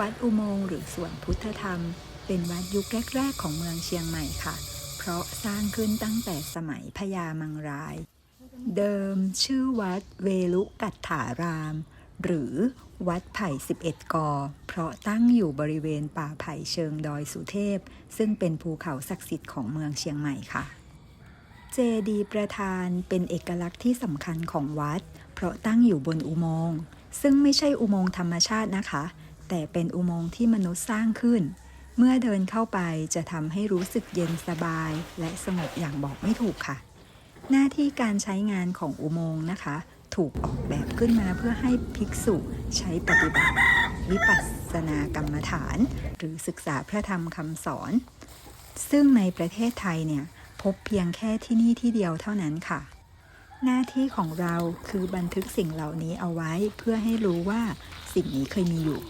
วัดอุโมงค์หรือสวนพุทธธรรม เป็นวัดยุคแรก ๆ ของเมืองเชียงใหม่ค่ะ เพราะสร้างขึ้นตั้งแต่สมัยพญามังราย เดิมชื่อวัดเวลุกัตถาราม หรือวัดไผ่ 11 กอ เพราะตั้งอยู่บริเวณป่าไผ่เชิงดอยสุเทพ ซึ่งเป็นภูเขาศักดิ์สิทธิ์ของเมืองเชียงใหม่ค่ะ เจดีประธานเป็นเอกลักษณ์ที่สำคัญของวัด เพราะตั้งอยู่บนอุโมงค์ซึ่งไม่ใช่อุโมงค์ธรรมชาตินะคะ แต่เป็นอุโมงค์ที่มนุษย์สร้างขึ้น เมื่อเดินเข้าไปจะทำให้รู้สึกเย็นสบาย และสงบอย่างบอกไม่ถูกค่ะ หน้าที่การใช้งานของอุโมงค์นะคะ ถูกออกแบบขึ้นมาเพื่อให้ภิกษุใช้ปฏิบัติ วิปัสสนากรรมฐาน หรือศึกษาพระธรรมคำสอน ซึ่งในประเทศไทยเนี่ยพบเพียงแค่ที่นี่ที่เดียวเท่านั้นค่ะ หน้าที่ของเราคือบันทึกสิ่งเหล่านี้เอาไว้เพื่อให้รู้ว่าสิ่งนี้เคยมีอยู่